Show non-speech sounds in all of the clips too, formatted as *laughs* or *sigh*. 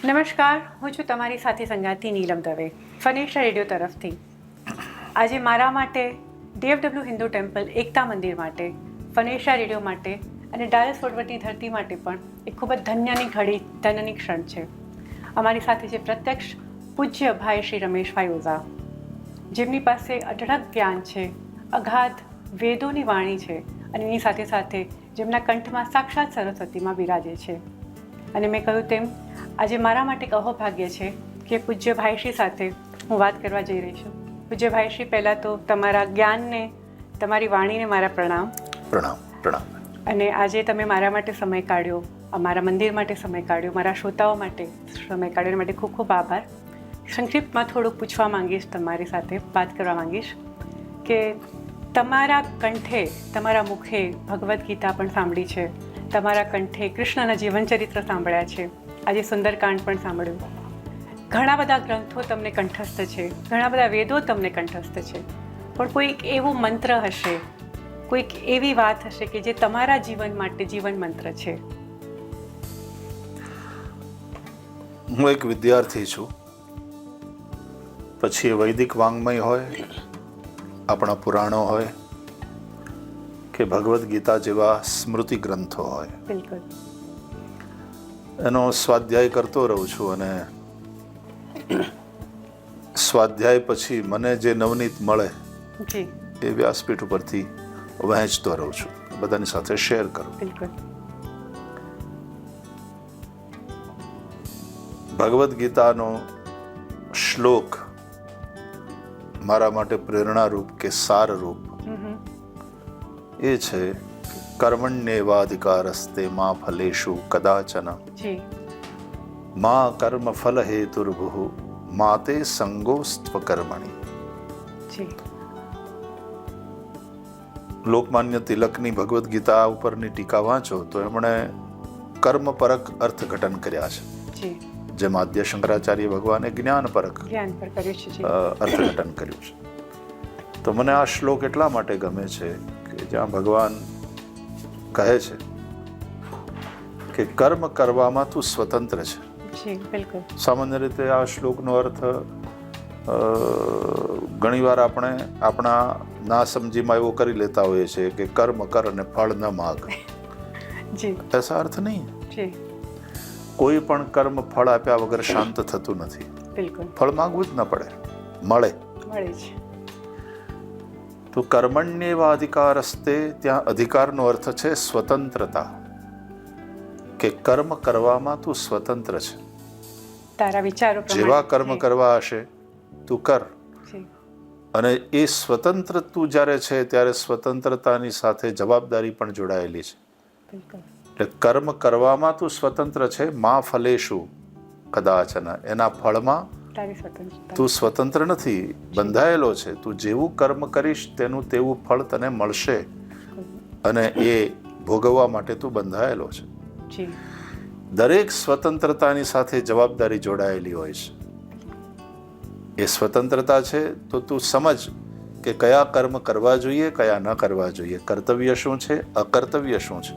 નમસ્કાર, હું છું તમારી સાથે સંગાતી નીલમ દવે ફનેશા રેડિયો તરફથી. આજે મારા માટે ડીએફડબ્લ્યુ હિન્દુ ટેમ્પલ એકતા મંદિર માટે ફનેશા રેડિયો માટે અને ડાયસ વડવટની ધરતી માટે પણ એક ખૂબ જ ધન્યની ઘડી, ધન્યની ક્ષણ છે. અમારી સાથે છે પ્રત્યક્ષ પૂજ્ય ભાઈ શ્રી રમેશભાઈ ઓઝા. જેમની પાસે અઢળક જ્ઞાન છે, અગાધ વેદોની વાણી છે અને એની સાથે સાથે જેમના કંઠમાં સાક્ષાત સરસ્વતીમાં બિરાજે છે. અને મેં કહ્યું તેમ આજે મારા માટે એક અહોભાગ્ય છે કે પૂજ્ય ભાઈશ્રી સાથે હું વાત કરવા જઈ રહી છું. પૂજ્ય ભાઈશ્રી પહેલાં તો તમારા જ્ઞાનને તમારી વાણીને મારા પ્રણામ. પ્રણામ પ્રણામ. અને આજે તમે મારા માટે સમય કાઢ્યો અમારા મંદિર માટે સમય કાઢ્યો મારા શ્રોતાઓ માટે સમય કાઢ્યો. માટે ખૂબ ખૂબ આભાર. સંક્ષિપ્તમાં થોડુંક પૂછવા માંગીશ તમારી સાથે વાત કરવા માંગીશ કે તમારા કંઠે તમારા મુખે ભગવદ્ ગીતા પણ સાંભળી છે. તમારા કંઠે કૃષ્ણના જીવનચરિત્ર સાંભળ્યા છે. આજે સુંદરકાંડ પણ સાંભળ્યું. ઘણા બધા ગ્રંથો તમને કંઠસ્થ છે. ઘણા બધા વેદો તમને કંઠસ્થ છે. પણ કોઈક એવો મંત્ર હશે, કોઈક એવી વાત હશે કે જે તમારા જીવન માટે જીવન મંત્ર છે. હું એક વિદ્યાર્થી છું. પછી વૈદિક વાંગમય હોય, આપણા પુરાણો હોય કે ભગવદ્ ગીતા જેવા સ્મૃતિ ગ્રંથો હોય. બિલકુલ. એનો સ્વાધ્યાય કરતો રહું છું અને સ્વાધ્યાય પછી મને જે નવનીત મળે એ વ્યાસપીઠ ઉપરથી વહેંચતો રહું છું. બધાની સાથે શેર કરું. બિલકુલ. ભગવદ્ ગીતાનો શ્લોક મારા માટે પ્રેરણારૂપ કે સારરૂપ. એ છે કર્મણ્યેવાધિકારસ્તે મા ફલેશુ કદાચન. મા કર્મ ફલ હેતુર્ભુ માતે સંગોસ્ત્વ કર્મણી લોકમાન્ય તિલકની ભગવદ્ ગીતા ઉપરની ટીકા વાંચો તો એમણે કર્મપરક અર્થઘટન કર્યા છે. જી. જેમ આદ્ય શંકરાચાર્ય ભગવાને જ્ઞાનપરક જ્ઞાન પર કર્યું છે જી. અ, અર્થઘટન કર્યું છે. તો મને આ શ્લોક એટલા માટે ગમે છે કે જ્યાં ભગવાન કહે છે કે કર્મ કરવામાં તું સ્વતંત્ર છે. સામાન્ય રીતે આ શ્લોકનો અર્થ ઘણીવાર આપણે આપણા ના સમજીમાં એવો કરી લેતા હોઈએ છીએ કે કર્મ કર અને ફળ ન માગ. એસા અર્થ નહીં. કોઈ પણ કર્મ ફળ આપ્યા વગર શાંત થતું નથી. ફળ માગવું જ ન પડે. મળે. મળે છે. તો કર્મણ્યેવા અધિકાર હસ્તે ત્યાં અધિકારનો અર્થ છે સ્વતંત્રતા. કે કર્મ કરવામાં તું સ્વતંત્ર છે. તારા વિચારો જેવા કર્મ કરવા હશે તું કર. અને એ સ્વતંત્ર તું જ્યારે છે ત્યારે સ્વતંત્રતાની સાથે જવાબદારી પણ જોડાયેલી છે. એટલે કર્મ કરવામાં તું સ્વતંત્ર છે મા ફલેશું કદાચન એના ફળમાં તું સ્વતંત્ર નથી બંધાયેલો છે. તું જેવું કર્મ કરીશ તેનું તેવું ફળ તને મળશે. અને એ ભોગવવા માટે તું બંધાયેલો છે. દરેક સ્વતંત્રતાની સાથે જવાબદારી જોડાયેલી હોય છે. એ સ્વતંત્રતા છે તો તું સમજ કે કયા કર્મ કરવા જોઈએ કયા ન કરવા જોઈએ. કર્તવ્ય શું છે? અકર્તવ્ય શું છે?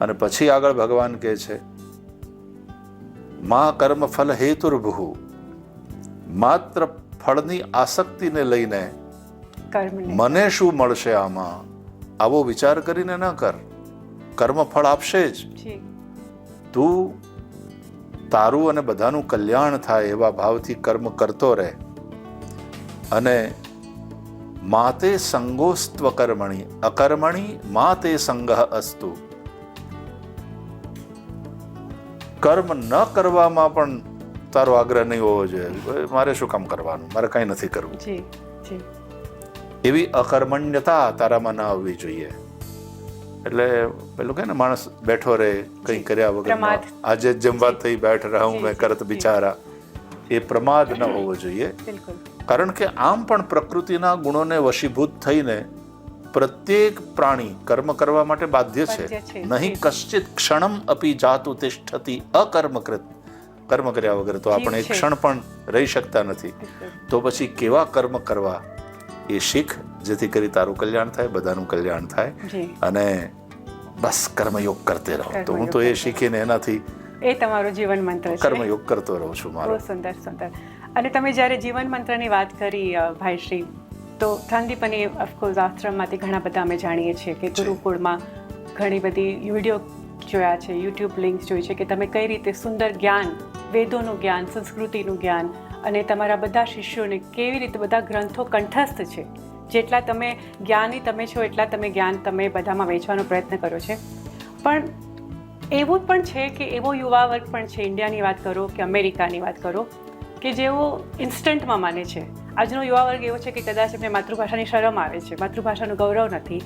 અને પછી આગળ ભગવાન કહે છે મા કર્મ ફલ હેતુર્ભુ માત્ર ફળની આસક્તિને લઈને મને શું મળશે આમાં? આવો વિચાર કરીને ન કર. કર્મ ફળ આપશે જ. તું તારું અને બધાનું કલ્યાણ થાય એવા ભાવથી કર્મ કરતો રહે. અને માતે સંગોસ્ત્વ કર્મણી અકર્મણી માતે સંગહ અસ્તુ. કર્મ ન કરવામાં પણ તારો આગ્રહ નહીં હોવો જોઈએ. મારે શું કામ કરવાનું? મારે કંઈ નથી કરવું. જી જી. એવી અકર્મણ્યતા તારામાં ના આવવી જોઈએ. એટલે પેલું કે ને માણસ બેઠો રહે કંઈ કર્યા વગર આજે જમવા થઈ બેઠ રહા હું મેં કરત બિચારા. એ પ્રમાદ ન હોવો જોઈએ. કારણ કે આમ પણ પ્રકૃતિના ગુણોને વશીભૂત થઈને પ્રત્યેક પ્રાણી કર્મ કરવા માટે બાધ્ય છે. નહીં કશ્ચિત ક્ષણમ અપી જાત ઉતિષ્ઠતી અકર્મકૃત. કર્મ કર્યા વગર તો આપણે એક ક્ષણ પણ રહી શકતા નથી. તો પછી કેવા કર્મ કરવા એ શીખ જેથી કરી તારું કલ્યાણ થાય બધાનું કલ્યાણ થાય અને બસ કર્મયોગ કરતે રહો. તો હું તો એ શીખીને એનાથી એ તમારું જીવન મંત્ર છે. કર્મયોગ કરતો રહું છું મારો. સુંદર સુંદર. અને તમે જ્યારે જીવન મંત્રની વાત કરી ભાઈશ્રી તો સંદીપની ઓફકોર્સ આશ્રમમાંથી ઘણા બધા અમે જાણીએ છીએ કે ગુરુકુળમાં ઘણી બધી વીડિયો જોયા છે યુટ્યુબ લિંક્સ જોઈ છે કે તમે કઈ રીતે સુંદર જ્ઞાન વેદોનું જ્ઞાન, સંસ્કૃતિનું જ્ઞાન અને તમારા બધા શિષ્યોને કેવી રીતે બધા ગ્રંથો કંઠસ્થ છે? જેટલા તમે જ્ઞાની તમે છો, એટલા તમે જ્ઞાન તમે બધામાં વેચવાનો પ્રયત્ન કર્યો છે. પણ એવું પણ છે કે એવો યુવા વર્ગ પણ છે. ઇન્ડિયાની વાત કરો કે અમેરિકાની વાત કરો કે જેઓ ઇન્સ્ટન્ટમાં માને છે. આજનો યુવા વર્ગ એવો છે કે કદાચ એમને માતૃભાષાની શરમ આવે છે. માતૃભાષાનું ગૌરવ નથી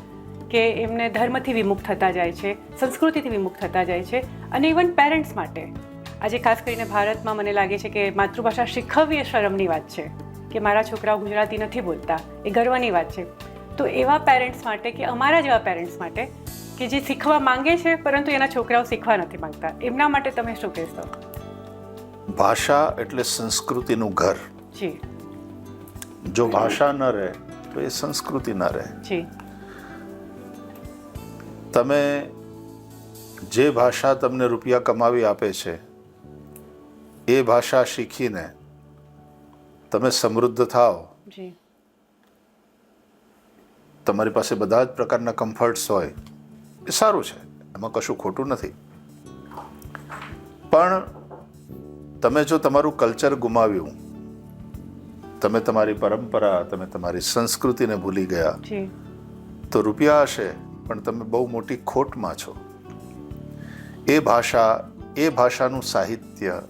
કે એમને ધર્મથી વિમુખ થતા જાય છે, સંસ્કૃતિથી વિમુખ થતા જાય છે અને ઇવન પેરેન્ટ્સ માટે. આજે ખાસ કરીને ભારતમાં મને લાગે છે કે માતૃભાષા શીખવવી એ શરમની વાત છે. કે મારા છોકરાઓ ગુજરાતી નથી બોલતા એ ગર્વની વાત છે. તો એવા પેરેન્ટ્સ માટે કે અમારા જેવા પેરેન્ટ્સ માટે કે જે શીખવા માંગે છે પરંતુ એના છોકરાઓ શીખવા નથી માંગતા. એમના માટે તમે શું કહેશો? ભાષા એટલે સંસ્કૃતિનું ઘર. જી. જો ભાષા ન રહે તો એ સંસ્કૃતિ ન રહે. જી. તમે જે ભાષા તમને રૂપિયા કમાવી આપે છે એ ભાષા શીખીને તમે સમૃદ્ધ થાઓ. તમારી પાસે બધા જ પ્રકારના કમ્ફર્ટ્સ હોય. એ સારું છે. એમાં કશું ખોટું નથી. પણ તમે જો તમારું કલ્ચર ગુમાવ્યું તમે તમારી પરંપરા તમે તમારી સંસ્કૃતિને ભૂલી ગયા તો રૂપિયા હશે પણ તમે બહુ મોટી ખોટમાં છો. એ ભાષા એ ભાષાનું સાહિત્ય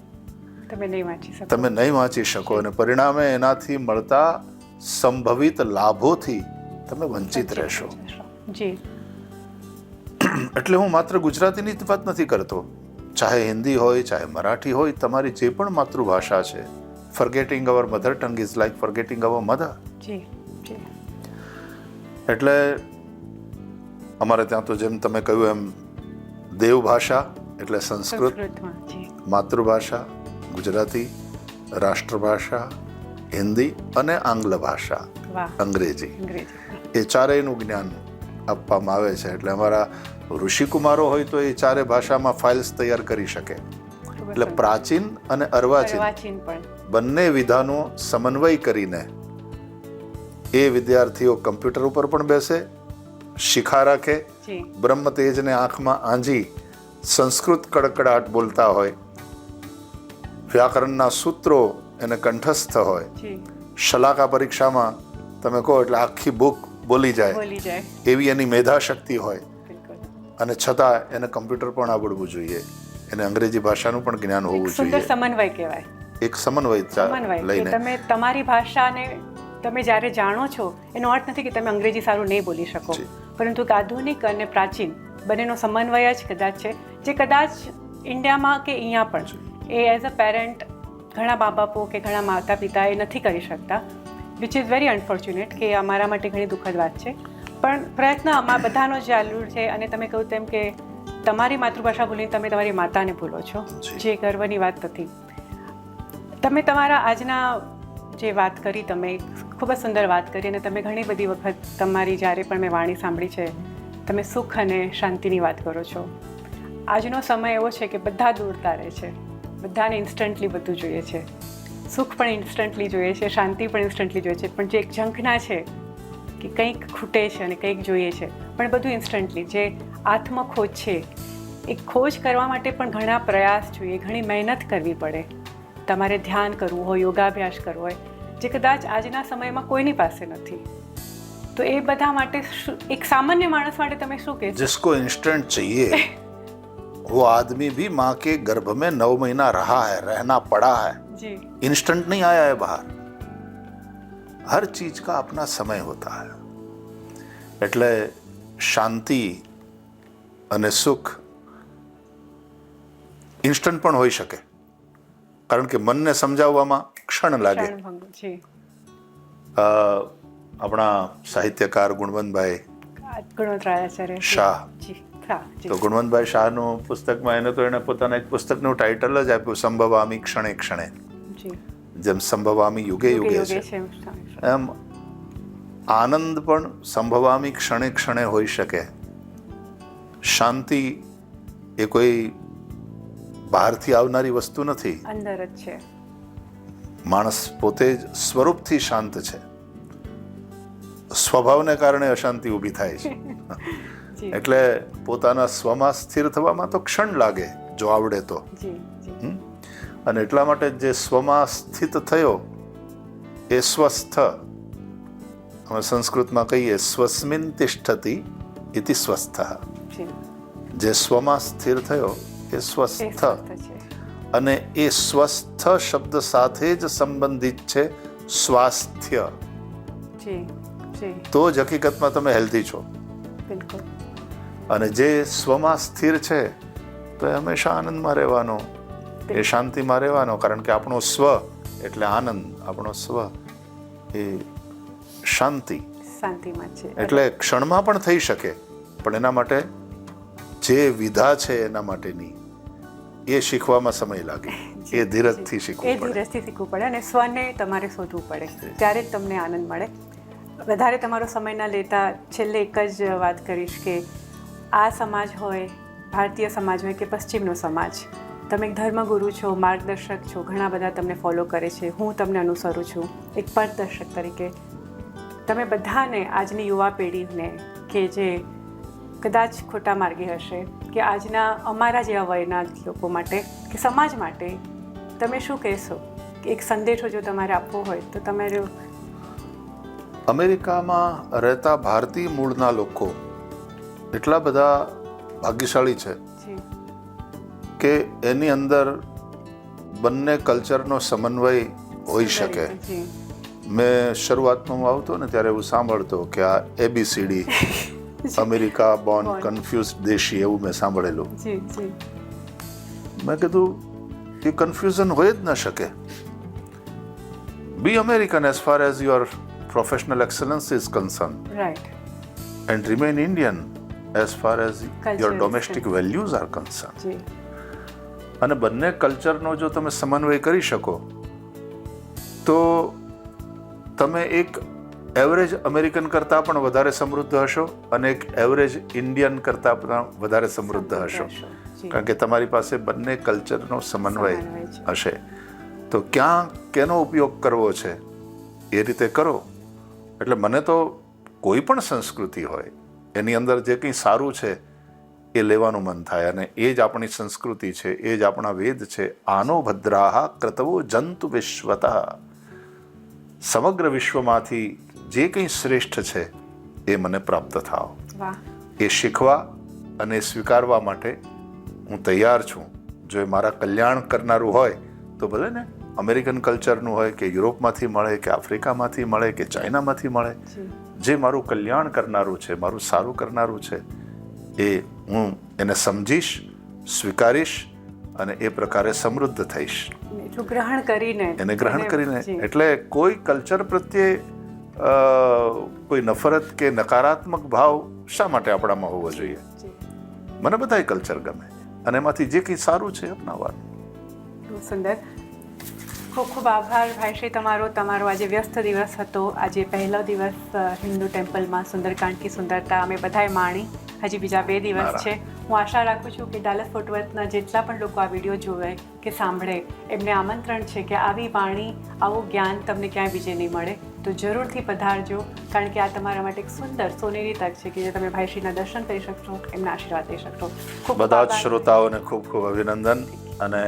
તમે નહીં વાંચી શકો. તમે નહીં વાંચી શકો અને પરિણામે એનાથી મળતા સંભવિત લાભોથી તમે વંચિત રહેશો. જી. એટલે હું માત્ર ગુજરાતીની જ વાત નથી કરતો. ચાહે હિન્દી હોય ચાહે મરાઠી હોય તમારી જે પણ માતૃભાષા છે. Forgetting our mother tongue is like forgetting our mother જી જી. એટલે અમારે ત્યાં તો જેમ તમે કહ્યું એમ દેવ ભાષા એટલે સંસ્કૃત માતૃભાષા ગુજરાતી રાષ્ટ્રભાષા હિન્દી અને આંગ્લ ભાષા અંગ્રેજી. એ ચારેયનું જ્ઞાન આપવામાં આવે છે. એટલે અમારા ઋષિકુમારો હોય તો એ ચારે ભાષામાં ફાઇલ્સ તૈયાર કરી શકે. એટલે પ્રાચીન અને અર્વાચીન. બંને વિધાનો સમન્વય કરીને એ વિદ્યાર્થીઓ કમ્પ્યુટર ઉપર પણ બેસે શિખા રાખે બ્રહ્મ તેજને આંખમાં આંજી સંસ્કૃત કડકડાટ બોલતા હોય વ્યાકરણના સૂત્રો એને કંઠસ્થ હોય. શલાકા પરીક્ષામાં તમે કહો એટલે આખી બુક બોલી જાય. એવી એની મેધા શક્તિ હોય અને છતાં એને કમ્પ્યુટર પણ આવડવું જોઈએ. એને અંગ્રેજી ભાષાનું પણ જ્ઞાન હોવું જોઈએ. સમન્વય કહેવાય. એક સમન્વય લઈને. તમે તમારી ભાષાને તમે જ્યારે જાણો છો એનો અર્થ નથી કે તમે અંગ્રેજી સારું નહીં બોલી શકો. પરંતુ આધુનિક અને પ્રાચીન બંનેનો સમન્વય જ કદાચ છે જે કદાચ ઇન્ડિયામાં કે અહીંયા પણ એ એઝ અ પેરેન્ટ ઘણા મા બાપો કે ઘણા માતા પિતા એ નથી કરી શકતા વિચ ઇઝ વેરી અનફોર્ચ્યુનેટ કે અમારા માટે ઘણી દુઃખદ વાત છે. પણ પ્રયત્ન અમારા બધાનો ચાલુ છે અને તમે કહ્યું તેમ કે તમારી માતૃભાષા ભૂલીને તમે તમારી માતાને ભૂલો છો જે. ગર્વની વાત નથી. તમે તમારા આજના જે વાત કરી તમે ખૂબ જ સુંદર વાત કરી અને તમે ઘણી બધી વખત તમારી જ્યારે પણ મેં વાણી સાંભળી છે તમે સુખ અને શાંતિની વાત કરો છો. આજનો સમય એવો છે કે બધા દૂર રહે છે. બધાને ઇન્સ્ટન્ટલી બધું જોઈએ છે. સુખ પણ ઇન્સ્ટન્ટલી જોઈએ છે શાંતિ પણ ઇન્સ્ટન્ટલી જોઈએ છે. પણ જે એક ઝંખના છે કે કંઈક ખૂટે છે અને કંઈક જોઈએ છે પણ બધું ઇન્સ્ટન્ટલી જે આત્મખોજ છે એ ખોજ કરવા માટે પણ ઘણા પ્રયાસ જોઈએ ઘણી મહેનત કરવી પડે. તમારે ધ્યાન કરવું હોય યોગાભ્યાસ કરવો હોય જે કદાચ આજના સમયમાં કોઈની પાસે નથી. તો એ બધા માટે એક સામાન્ય માણસ માટે તમે શું કહેશો? જિસકો ઇન્સ્ટન્ટ ચાહીએ वो आदमी भी माँ के गर्भ में नौ महीना रहा है रहना पड़ा है જી इंस्टेंट नहीं आया है बाहर हर चीज का अपना समय होता है એટલે શાંતિ અને સુખ ઇન્સ્ટન્ટ પણ હોઈ શકે કારણ કે મનને સમજાવવામાં ક્ષણ લાગે ક્ષણભંગ જી અ, આપણા સાહિત્યકાર ગુણવંતભાઈ ગુણોત્રાચાર્ય જી. શાહ. તો ગુણવંતભાઈ શાહનું પુસ્તકમાં એને તો એને પોતાના એક પુસ્તકનું ટાઇટલ જ આપ્યું સંભવામી ક્ષણે ક્ષણે. જેમ સંભવામી યુગે યુગે છે. એમ આનંદ પણ સંભવામી ક્ષણે ક્ષણે હોઈ શકે. શાંતિ એ કોઈ બહારથી આવનારી વસ્તુ નથી. અંદર જ છે. માણસ પોતે જ સ્વરૂપથી શાંત છે. સ્વભાવને કારણે અશાંતિ ઊભી થાય છે. *laughs* એટલે પોતાના સ્વમાં સ્થિર થવામાં તો ક્ષણ લાગે જો આવડે તો? અને એટલા માટે જે સ્વમાં સ્થિત થયો એ સ્વસ્થ. અમે સંસ્કૃતમાં કહીએ સ્વસ્મિન તિષ્ઠતી ઇતિ સ્વસ્થ. જે. સ્વમાં સ્થિર થયો એ સ્વસ્થ. અને એ સ્વસ્થ શબ્દ સાથે જ સંબંધિત છે સ્વાસ્થ્ય. તો જ હકીકતમાં તમે હેલ્ધી છો. બિલકુલ. અને જે સ્વમાં સ્થિર છે તો એ હંમેશા આનંદમાં રહેવાનો એ શાંતિમાં રહેવાનો. કારણ કે આપણો સ્વ એટલે આનંદ આપણો સ્વ એ શાંતિ. શાંતિમાં છે. એટલે ક્ષણમાં પણ થઈ શકે પણ એના માટે જે વિધા છે એના માટેની એ શીખવામાં સમય લાગે. *laughs* એ ધીરજથી એ શીખવું પડે. ધીરજથી શીખવું પડે અને સ્વને તમારે શોધવું પડે. ત્યારે જ તમને આનંદ મળે. વધારે તમારો સમય ના લેતા છેલ્લે એક જ વાત કરીશ કે આ સમાજ હોય, ભારતીય સમાજ હોય કે પશ્ચિમનો સમાજ? તમે એક ધર્મગુરુ છો, માર્ગદર્શક છો, ઘણા બધા તમને ફોલો કરે છે. હું તમને અનુસરું છું. એક પથદર્શક તરીકે. તમે બધાને આજની યુવા પેઢીને કે જે કદાચ ખોટા માર્ગે હશે, કે આજના અમારા જેવા વયના લોકો માટે, કે સમાજ માટે, તમે શું કહેશો? કે એક સંદેશો જો તમારે આપવો હોય, તો તમારે અમેરિકામાં રહેતા ભારતીય મૂળના લોકો એટલા બધા ભાગ્યશાળી છે કે એની અંદર બંને કલ્ચરનો સમન્વય હોઈ શકે. મેં શરૂઆતમાં હું આવતો ને ત્યારે એવું સાંભળતો કે આ એબીસીડી *laughs* અમેરિકા બોર્ન કન્ફ્યુઝ દેશી એવું મેં સાંભળેલું. મેં કીધું એ કન્ફ્યુઝન હોય જ ન શકે. Be American as far as your professional excellence is concern right and remain Indian as far as your domestic values are concern અને બંને કલ્ચરનો જો તમે સમન્વય કરી શકો તો તમે એક એવરેજ અમેરિકન કરતાં પણ વધારે સમૃદ્ધ હશો અને એક એવરેજ ઇન્ડિયન કરતાં પણ વધારે સમૃદ્ધ હશો. કારણ કે તમારી પાસે બંને કલ્ચરનો સમન્વય હશે. તો ક્યાં કેનો ઉપયોગ કરવો છે એ રીતે કરો. એટલે મને તો કોઈ પણ સંસ્કૃતિ હોય એની અંદર જે કંઈ સારું છે એ લેવાનું મન થાય અને એ જ આપણી સંસ્કૃતિ છે એ જ આપણા વેદ છે. આનો ભદ્રાહ ક્રતવો જંતુ વિશ્વત. સમગ્ર વિશ્વમાંથી જે કંઈ શ્રેષ્ઠ છે એ મને પ્રાપ્ત થાવ. એ શીખવા અને સ્વીકારવા માટે હું તૈયાર છું. જો એ મારા કલ્યાણ કરનારું હોય તો ભલે ને અમેરિકન કલ્ચરનું હોય કે યુરોપમાંથી મળે કે આફ્રિકામાંથી મળે કે ચાઇનામાંથી મળે જે. મારું કલ્યાણ કરનારું છે મારું સારું કરનારું છે એ હું એને સમજીશ સ્વીકારીશ અને એ પ્રકારે સમૃદ્ધ થઈશ. ગ્રહણ કરીને. એને ગ્રહણ કરીને. એટલે કોઈ કલ્ચર પ્રત્યે કોઈ નફરત કે નકારાત્મક ભાવ શા માટે આપણામાં હોવો જોઈએ? મને બધાય કલ્ચર ગમે અને એમાંથી જે કંઈ સારું છે અપનાવવાનું. સુંદર. ખૂબ ખૂબ આભાર ભાઈશ્રી તમારો. તમારો આજે વ્યસ્ત દિવસ હતો. આજે પહેલો દિવસ હિન્દુ ટેમ્પલમાં સુંદરકાંડ કી સુંદરતા અમે બધાએ માણી. હજી બીજા બે દિવસ છે. હું આશા રાખું છું કે ડાલસ ફોટવર્થના જેટલા પણ લોકો આ વીડિયો જોવે કે સાંભળે એમને આમંત્રણ છે કે આવી વાણી આવું જ્ઞાન તમને ક્યાંય બીજે નહીં મળે. તો જરૂરથી પધારજો કારણ કે આ તમારા માટે એક સુંદર સોનેરી તક છે કે જે તમે ભાઈશ્રીના દર્શન કરી શકશો એમના આશીર્વાદ લઈ શકશો. ખૂબ બધા શ્રોતાઓને ખૂબ ખૂબ અભિનંદન અને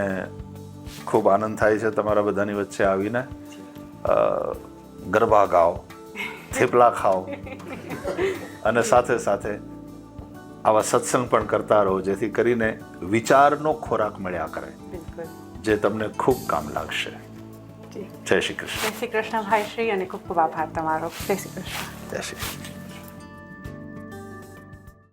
ખૂબ આનંદ થાય છે તમારા બધાની વચ્ચે આવીને. ગરબા ગાઓ થેપલા ખાઓ. અને સાથે સાથે આવા સત્સંગ પણ કરતા રહો જેથી કરીને વિચારનો ખોરાક મળ્યા કરે. જે તમને ખૂબ કામ લાગશે. જય શ્રી કૃષ્ણ. જય શ્રી કૃષ્ણ ભાઈ શ્રી અને ખૂબ ખૂબ આભાર તમારો. જય શ્રી કૃષ્ણ. જય શ્રી કૃષ્ણ.